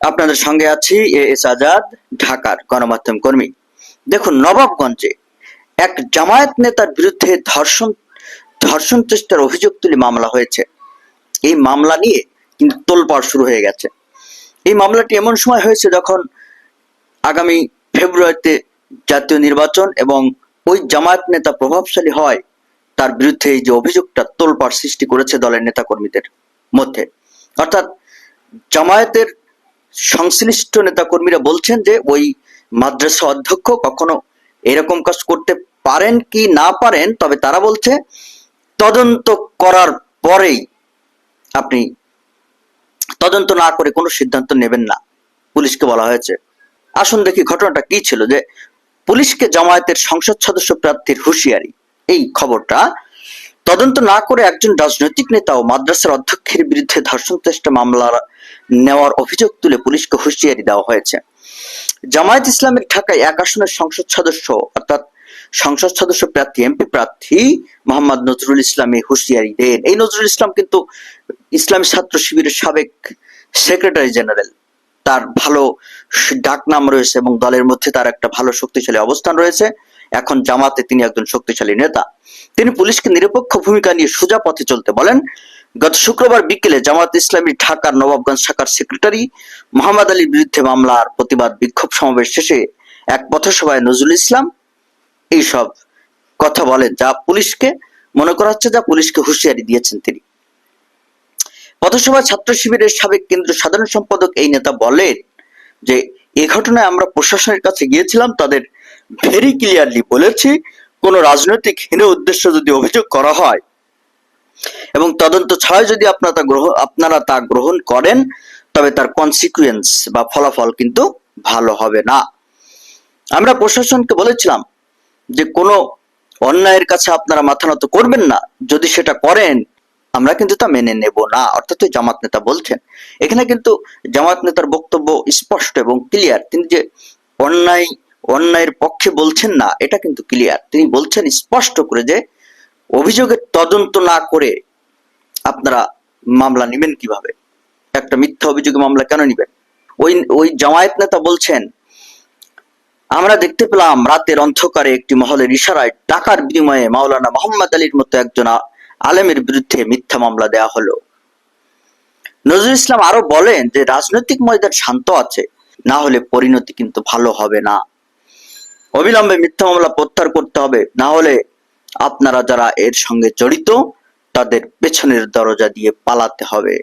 আপনাদের সঙ্গে আছি এ এস আজাদ, ঢাকার গণমাধ্যম কর্মী। দেখুন, নবাবগঞ্জে এক জামায়াত নেতার বিরুদ্ধে ধর্ষণ ধর্ষণ চেষ্টার অভিযোগ তুলে মামলা হয়েছে। এই মামলা নিয়ে কিন্তু তোলপাড় শুরু হয়ে গেছে। এই মামলাটি এমন সময় হয়েছে যখন আগামী ফেব্রুয়ারিতে জাতীয় নির্বাচন এবং ওই জামায়াত নেতা প্রভাবশালী হয় তার বিরুদ্ধে এই যে অভিযোগটা তোলপাড় সৃষ্টি করেছে দলের নেতাকর্মীদের মধ্যে। অর্থাৎ জামায়াতের সংশ্লিষ্ট নেতাকর্মীরা বলছেন যে ওই মাদ্রাসা অধ্যক্ষ কখনো এরকম কাজ করতে পারেন কি না পারেন, তবে তারা বলছে তদন্ত করার পরেই আপনি তদন্ত না করে কোনো সিদ্ধান্ত নেবেন না, পুলিশকে বলা হয়েছে। আসুন দেখি ঘটনাটা কি ছিল, যে পুলিশকে জামায়াতের সংসদ সদস্য প্রার্থীর হুঁশিয়ারি। এই খবরটা তদন্ত না করে একজন রাজনৈতিক নেতা ও মাদ্রাসার অধ্যক্ষের বিরুদ্ধে ধর্ষণ চেষ্টা মামলা নেওয়ার অভিযোগ তুলে পুলিশকে হুঁশিয়ারি দেওয়া হয়েছে। জামায়াত ইসলামের ঢাকায় এক আসনের সংসদ সদস্য, অর্থাৎ সংসদ সদস্য প্রার্থী, এমপি প্রার্থী মোহাম্মদ নজরুল ইসলাম এই হুঁশিয়ারি দেন। এই নজরুল ইসলাম কিন্তু ইসলামী ছাত্র শিবিরের সাবেক সেক্রেটারি জেনারেল। তার ভালো ডাক নাম রয়েছে এবং দলের মধ্যে তার একটা ভালো শক্তিশালী অবস্থান রয়েছে। এখন জামাতে তিনি একজন শক্তিশালী নেতা। তিনি পুলিশকে নিরপেক্ষ ভূমিকা নিয়ে সোজা পথে চলতে বলেন গত শুক্রবার বিকেলে জামাত ইসলামী ঢাকার নবাবগঞ্জ শাখার সেক্রেটারি মোহাম্মদ আলীর বিরুদ্ধে মামলার প্রতিবাদ বিক্ষোভ সমাবেশ শেষে এক পথসভায় নজরুল ইসলাম এইসব কথা বলেন, যা পুলিশকে মনে করা হচ্ছে যা পুলিশকে হুঁশিয়ারি দিয়েছেন তিনি। পথসভা ছাত্র শিবিরের সাবেক কেন্দ্রীয় সাধারণ সম্পাদক এই নেতা বলেন যে, এ ঘটনায় আমরা প্রশাসনের কাছে গিয়েছিলাম, তাদের ভেরি ক্লিয়ারলি বলেছি, কোন রাজনৈতিক হীন উদ্দেশ্য যদি অভিযোগ করা হয় এবং তদন্ত ছাড়াই যদি আপনারা তা গ্রহণ আপনারা তা গ্রহণ করেন, তবে তার কনসিকুয়েন্স বা ফলাফল কিন্তু ভালো হবে না। আমরা প্রশাসনকে বলেছিলাম যে কোনো অন্যায়ের কাছে আপনারা মাথা নত করবেন না। যদি সেটা করেন, আমরা কিন্তু তা মেনে নেব না, অর্থাৎ জামাত নেতা বলছেন। এখানে কিন্তু জামাত নেতার বক্তব্য স্পষ্ট এবং ক্লিয়ার তিনি যে অন্যায়, অন্যায়ের পক্ষে বলছেন না, এটা কিন্তু ক্লিয়ার তিনি বলছেন স্পষ্ট করে যে অভিযোগের তদন্ত না করে আপনারা মামলা নেবেন কীভাবে? একটা মিথ্যা অভিযোগে মামলা কেন নেবেন? ওই ওই জামায়াত নেতা বলছেন, আমরা দেখতে পেলাম রাতের অন্ধকারে একটি মহলের ইশারায় টাকার বিনিময়ে মাওলানা মোহাম্মদ আলীর মতো একজন আলেমের বিরুদ্ধে মিথ্যা মামলা দেয়া হলো। নজরুল ইসলাম আরও বলেন যে, রাজনৈতিক ময়দান শান্ত আছে, না হলে পরিণতি কিন্তু ভালো হবে না। অবিলম্বে মিথ্যা মামলা প্রত্যাহার করতে হবে, না হলে আপনারা যারা এর সঙ্গে জড়িত তাদের পেছনের দরজা দিয়ে পালাতে হবে।